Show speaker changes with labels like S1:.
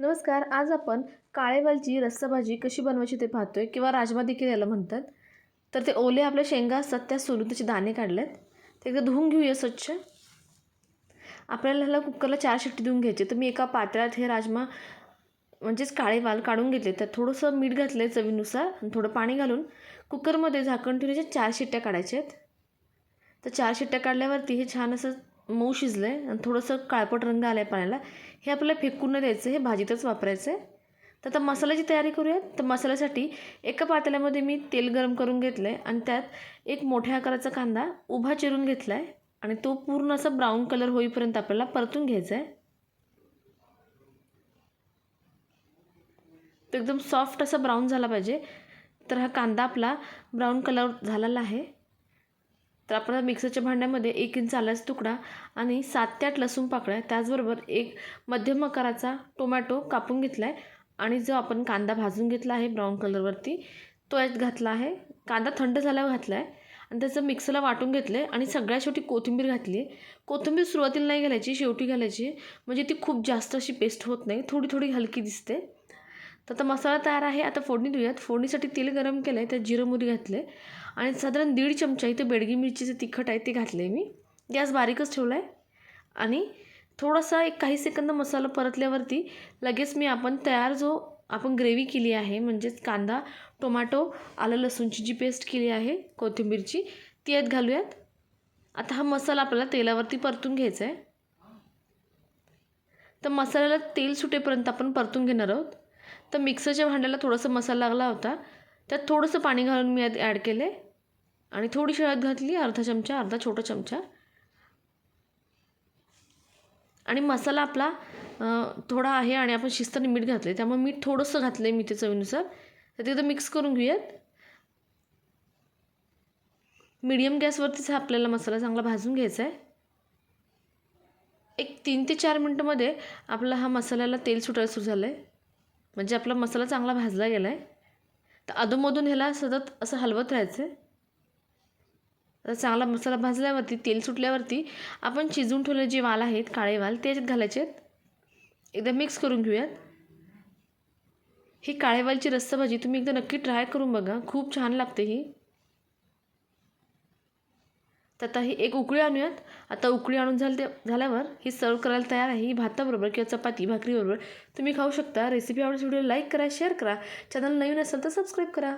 S1: नमस्कार आज आपण काळेवालची रस्साभाजी कशी बनवायची ते पाहतोय किंवा राजमा देखील याला म्हणतात. तर ते ओले आपल्या शेंगा असतात त्या सोलून त्याचे दाणे काढलेत. ते एकदा धुवून घेऊया स्वच्छ. आपल्याला ह्याला कुकरला चार शिट्टी देऊन घ्यायची. तर मी एका पात्र्यात हे राजमा म्हणजेच काळे वाल काढून घेतले. त्यात थोडंसं मीठ घातलं आहे चवीनुसार आणि थोडं पाणी घालून कुकरमध्ये झाकण ठेवण्याच्या चार शिट्ट्या काढायच्या आहेत. तर चार शिट्ट्या काढल्यावरती हे छान असं मऊ शिजलं आहे आणि थोडंसं काळपट रंग आला आहे पाण्याला. हे आपल्याला फेकून नाही द्यायचं हे भाजीतच वापरायचं आहे तर आता मसाल्याची तयारी करूयात. तर मसाल्यासाठी एका पातेल्यामध्ये मी तेल गरम करून घेतलं आहे आणि त्यात एक मोठ्या आकाराचा कांदा उभा चिरून घेतला आहे आणि तो पूर्ण असा ब्राऊन कलर होईपर्यंत आपल्याला परतून घ्यायचा आहे तो एकदम सॉफ्ट असा ब्राऊन झाला पाहिजे. तर हा कांदा आपला ब्राऊन कलर झालेला आहे. तर आपण मिक्सरच्या भांड्यामध्ये एक इंच आल्याचा तुकडा आणि सात ते आठ लसूण पाकळ्या त्याचबरोबर एक मध्यम आकाराचा टोमॅटो कापून घेतला आहे आणि जो आपण कांदा भाजून घेतला आहे ब्राऊन कलरवरती तो यात घातला आहे. कांदा थंड झाल्यावर घातला आहे आणि त्याचं मिक्सरला वाटून घेतलं आहे आणि सगळ्यात शेवटी कोथिंबीर घातली आहे कोथिंबीर सुरुवातीला नाही घालायची शेवटी घालायची म्हणजे ती खूप जास्त अशी पेस्ट होत नाही. थोडी थोडी हलकी दिसते. तर आता मसाला तयार आहे. आता फोडणी देऊयात. फोडणीसाठी तेल गरम केलं आहे त्यात जिरं मोहरी आहे आणि साधारण दीड चमचा इथे बेडगी मिरचीचं तिखट आहे ते घातलं आहे मी. गॅस बारीकच ठेवला आहे आणि थोडासा एक काही सेकंद मसाला परतल्यावरती लगेच मी आपण तयार जो आपण ग्रेव्ही केली आहे म्हणजेच कांदा टोमॅटो आलं लसूणची जी पेस्ट केली आहे कोथिंबीरची ती यात घालूयात. आता हा मसाला आपल्याला तेलावरती परतून घ्यायचा आहे तर मसाल्याला तेल सुटेपर्यंत आपण परतून घेणार आहोत. तर मिक्सरच्या भांड्याला थोडासा मसाला लागला होता. त्यात थोडंसं पाणी घालून मी यात ॲड केले. आणि थोडीशी हळद घातली अर्धा चमचा अर्धा छोटा चमचा. आणि मसाला आपला थोडा आहे आणि आपण शिस्ताने मीठ घातले त्यामुळे मीठ थोडंसं घातलं आहे मी ते चवीनुसार. तर ते मिक्स करून घेऊयात. मीडियम गॅसवरतीच हा आपल्याला मसाला चांगला भाजून घ्यायचा आहे. एक तीन ते चार मिनटामध्ये आपला हा मसाल्याला तेल सुटायला सुरू झालं आहे म्हणजे आपला मसाला चांगला भाजला गेला आहे तर अधूनमधून ह्याला सतत असं हलवत राहायचं. आहे तर चांगला मसाला भाजल्यावरती तेल सुटल्यावरती आपण शिजवून ठेवलेले जे वाल आहेत काळे वाल ते घालायचे आहेत. एकदा मिक्स करून घेऊयात. ही काळे वालची रस्सा भाजी तुम्ही एकदा नक्की ट्राय करून बघा. खूप छान लागते ही. तर आता ही एक उकळी आणूयात. आता उकळी आणून झाले झाल्यावर ही सर्व करायला तयार आहे. ही भाताबरोबर किंवा चपाती भाकरीबरोबर तुम्ही खाऊ शकता. रेसिपी आवडल्यास व्हिडिओ लाईक करा शेअर करा. चॅनल नवीन असेल तर सबस्क्राईब करा.